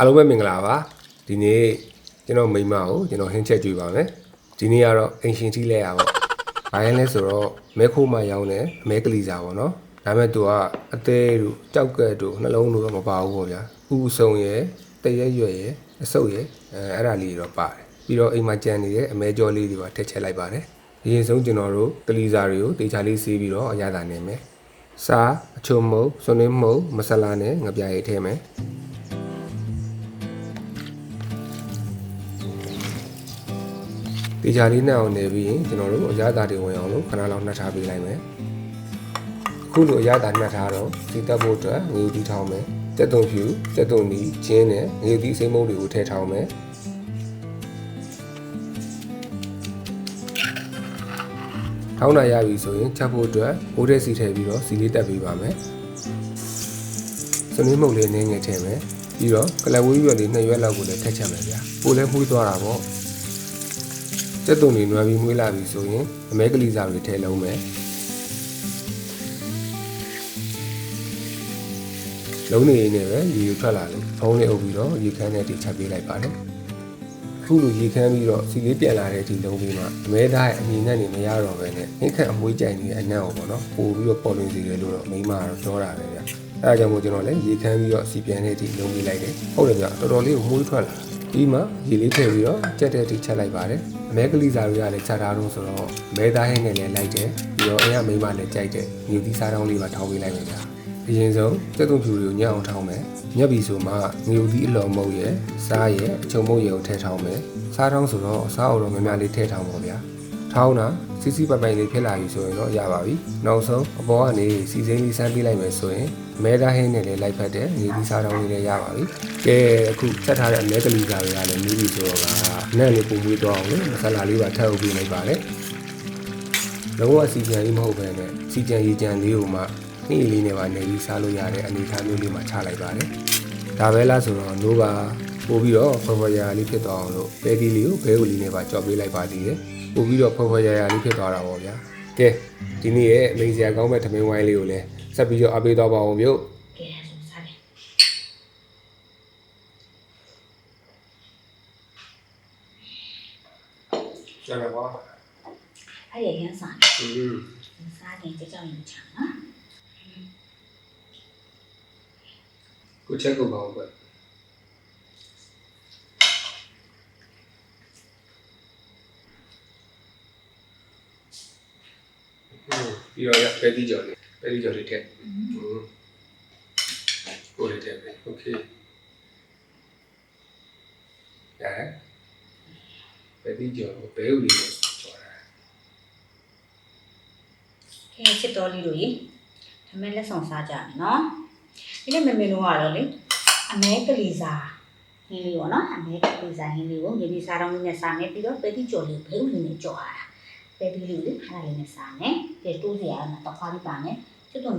အားလုံးပဲမင်္ဂလာပါဒီနေ့ကျွန်တော်မိန်းမကိုကျွန်တော်ဟင်းချက်ကြွေးပါမယ်ဒီနေ့ကတော့အင်ရှင်တီးလဲရပါဘာလဲလဲဆိုတော့မဲခိုးမှရောင်းတယ်အမဲကလီစာပေါ့နော်ဒါပေမဲ့သူကအသေးတို့ကြောက်ကက်တို့နှလုံးတို့တော့မပါဘူးပေါ့ဗျာဥဆုံရယ်တရက်ရွယ်ရယ်အဆုပ်ရယ်အဲအဲ့ဒါလေးတွေတော့ပါတယ်ပြီးတော့အိမ်မှာကြံနေတဲ့အမဲကြောလေးတွေပါထည့်ချက်လိုက်ပါတယ်အရင်ဆုံးကျွန်တော်တို့ကလီစာတွေကိုတေချာလေးစီးပြီးတော့အရသာနေမယ်စားအချုံမုတ်စွန်းနှင်းမုတ်မဆလာနဲ့ငပြားရည်ထည့်မယ် တေချာလေးနဲ့အောင်နေပြီးရင်ကျွန်တော်တို့အရသာတွေဝင်အောင်လို့ခဏလောက်နှက်ထားပေးလိုက်မယ်အခုလိုအရသာနှက်ထားတော့စီတက်ဖို့အတွက်ငွေတီထောင်းမယ်တက်တုံဖြူတက်တုံနီကျင်းနဲ့ငွေတီစိမ့်မုံတွေကိုထည့်ထောင်းမယ်ထောင်းတာရပြီဆိုရင်ချက်ဖို့အတွက်ဘိုးတဲ့စီထည့်ပြီးတော့စီလေးတက်ပေးပါမယ်စနည်းမုတ်လေးနည်းငယ်ထည့်မယ်ပြီးတော့ကလဝေးရွက်လေးနှစ်ရွက်လောက်ကိုလည်းထည့်ချက်မယ်ဗျာပိုလည်းမှုသွားတာပေါ့ စက်တုံတွေနွယ်ပြီးမွေးလာပြီဆိုရင်အမဲကလေးစာတွေထည့်လုံးမယ်လုံးနေနေပဲရေယူထွက်လာလို့ဖုံးလေးအုပ်ပြီးတော့ရေခမ်းနဲ့တိချက်ပေးလိုက်ပါတယ်အခုလိုရေခမ်းပြီးတော့စီလေးပြန်လာတဲ့အထိလုံးပြီးမှအမဲသားရဲ့အမြင်နဲ့နေမရတော့ပဲနဲ့ဟင်းခန့်အမွေးကြိုင်နေတဲ့အနံ့ကိုပေါ့နော်ပို့ပြီးတော့ပေါ်လွင်စီတယ်လို့တော့မိမကတော့ပြောတာပဲဗျအဲဒါကြောင့်မို့ကျွန်တော်လည်းရေခမ်းပြီးတော့စီပြန်တဲ့အထိလုံးပေးလိုက်တယ်ဟုတ်တယ်ဗျတော်တော်လေးကိုမွေးထွက်လာ ပြီးမှရေလေးထည့်ပြီးတော့ကြက်တဲ့အထိချက်လိုက်ပါတယ်အမဲကလေးစာတွေကလည်းချက်ထားတော့ဆိုတော့မဲသားဟင်းနဲ့လည်းလိုက်တယ်ပြီးတော့အရင်မိမလည်းကြိုက်တယ်ညူသီးစားတောင်းလေးပါထောင်းပေးလိုက်မယ်ဗျအရင်ဆုံးစက်သုံးဖြူတွေကိုညှက်အောင်ထောင်းမယ်ညက်ပြီဆိုမှငရုတ်သီးအလော်မုတ်ရယ်စားရယ်အချုံမုတ်ရယ်ကိုထည့်ထောင်းမယ်စားတောင်းဆိုတော့စားအောင်တော့များများလေးထည့်ထောင်းပါဗျာထောင်းတာစီစီပိုင်ပိုင်လေးဖြစ်လာပြီဆိုရင်တော့ရပါပြီနောက်ဆုံးအပေါ်ကနေစီစိမ့်လေးစမ်းပေးလိုက်မယ်ဆိုရင် မဲသားဟင်းနဲ့လည်းလိုက်ဖက်တယ်ငရုတ်သီးစားတောင်းလေးလည်းရပါပြီကဲအခုချက်ထားတဲ့အမဲကလေးစာတွေကလည်းမီးပြီဆိုတော့ကနဲ့လေးပုံမွေးတော့အောင်လေမဆလာလေးပါထပ်အုပ်ပေးလိုက်ပါလေလုံးဝစီကြံလေးမဟုတ်ပဲနဲ့စီကြံရီကြံလေးကိုမှနှိလေးနဲ့ပါနေပြီးစားလို့ရတဲ့အနေအထားမျိုးလေးမှာချလိုက်ပါတယ်ဒါပဲလားဆိုတော့နိုးပါပို့ပြီးတော့ဖော်ဖော်ရာရာလေးဖြစ်သွားအောင်လို့ပဲဒီလေးကိုဘဲဝလီနဲ့ပါကြော်ပေးလိုက်ပါသေးတယ်ပို့ပြီးတော့ဖော်ဖော်ရာရာလေးဖြစ်သွားတာပေါ့ဗျာ ကဲဒီနေ့ရဲ့အမေစရာကောင်းမဲ့ထမင်းဝိုင်းလေးကိုလည်းဆက်ပြီးတော့အပေးတော့ပါအောင်မြို့ကဲဆိုစားတယ်ကျန်ပါပါအဲ့ရရန်စားတယ်อืมစားတယ်ကြောက်ကြောက်ရင်ချာနော်ကိုချက်ကိုပါအောင်ပဲ ပြီးတော့ရပဲတီကြော်လေးပဲတီကြော်လေးထည့်ကိုလေးထည့်ပဲโอเคရတယ်ပဲတီကြော်ကိုဘဲဦးလေးကိုကြော်တာ ကဲချစ်တော်လေးတို့ရေဓမဲလက်ဆောင်စားကြမယ်နော်ဒီနေ့မမေတို့ကတော့လေအမဲကလေးစားဟင်းလေးပေါ့နော်အမဲကလေးစားဟင်းလေးကိုမြေကြီးစားတော့လေးနဲ့စားမယ်ပြီးတော့ပဲတိကြော်လေးဘဲဦးလေးနဲ့ကြော်ရတာ ပဲပြီးလေးကိုခါလိုက်နဲ့စားမယ်ပြီးတိုးစရာကတော့ခွားလေးပါမယ်ကျွတ်တော့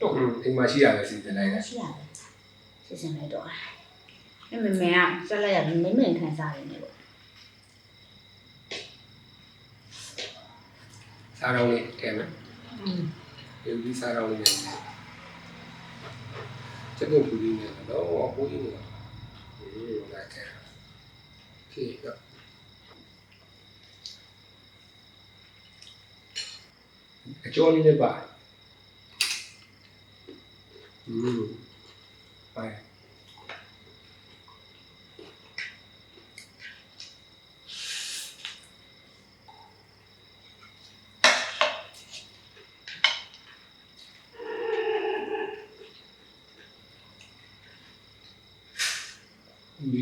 တို့အိမ်မှာရှိရတယ်စီစဉ်လိုက်တယ်ရှိရတယ်စီစဉ်လိုက်တော့မမမကဆက်လိုက်ရမမမခံစားနေတယ်ပေါ့စားတော့လေးထဲမှာอืมဒီစားတော့လေးနဲ့ချက်ကိုပူလေးနဲ့တော့ဟိုအပူကြီးနေတာအေးဟုတ်တယ်ခေတော့ အားလုံးပဲကလိ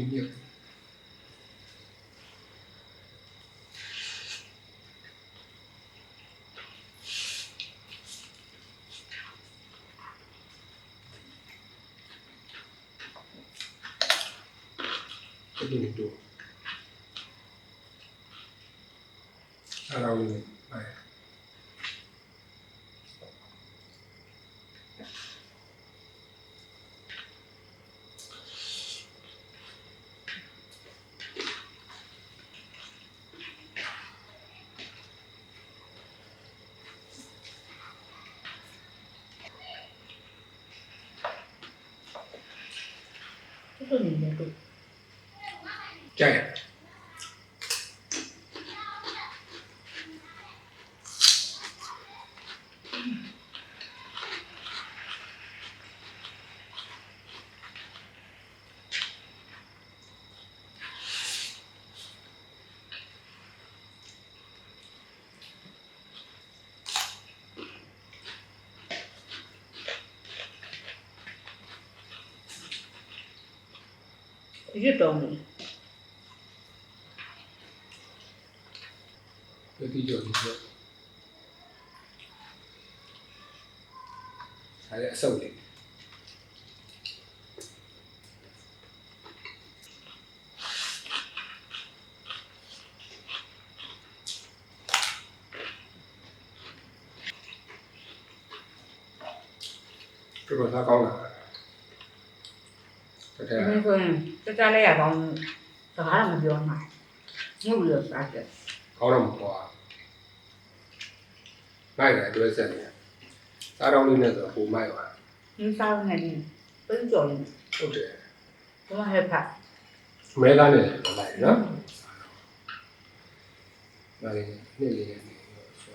ုနေ လဲတို့ကြိုက်ရရွတ်တော်နေတတိကျော်ဒီကျော်အဲ့ဒါအ ဆုပ်လေးပြ ပစားကောင်းလာတကယ်ဒီဆိုရင်တကြလဲရကောင်းစကားတော့မပြောနိုင်ညှို့လို့စားချက်ကောင်းတော့မကွာ မိုက်တယ်တွဲဆက်နေစားတော့လေးနဲ့ဆိုပုံမိုက်သွားဒီစားနေတယ်ပြင်းကြော်နေဟုတ်တယ်ဘမဟက်ဖတ်မဲသားနဲ့လည်းလိုက်နော်ဒါလေးနှစ်လေးနဲ့ဆွဲ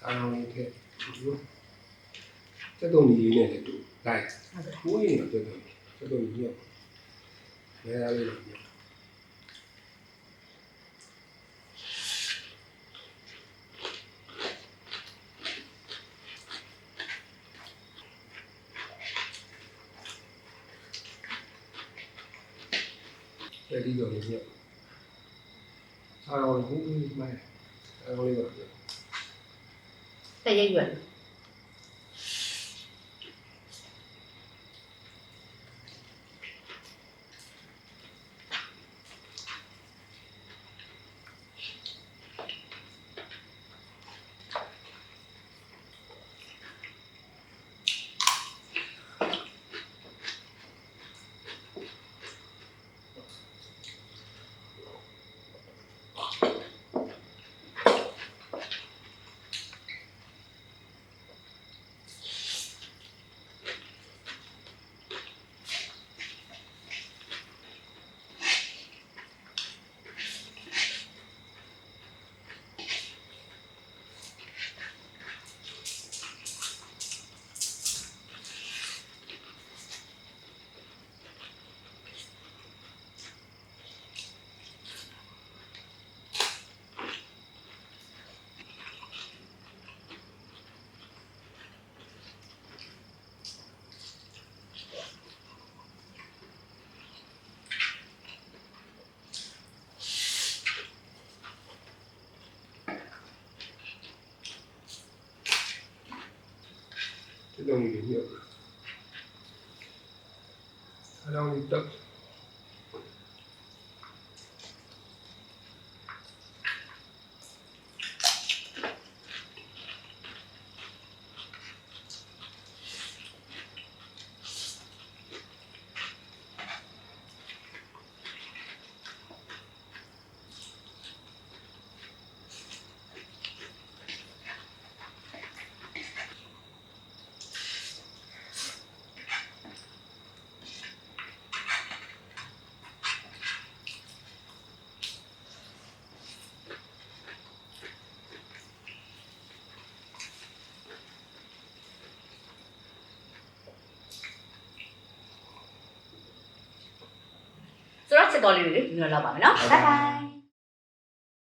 စားတော့လေးထည့်စက်တုံးကြီးနဲ့လည်းတူလိုက်ဟုတ်တယ်ကိုင်းနေတော့စက်တုံးစက်တုံးကြီးရောမဲသားလေးတော့ ညတယ်ဒီတော့လေးညစားတော့ဟိုးမိုက်စားတော့လေးတော့တရရွက် 这东西没有。它让你 等。ဆိုတော့ချက်တော်လေးတွေဒီလိုလောက်ပါမယ်နော်ဘိုင်ဘိုင်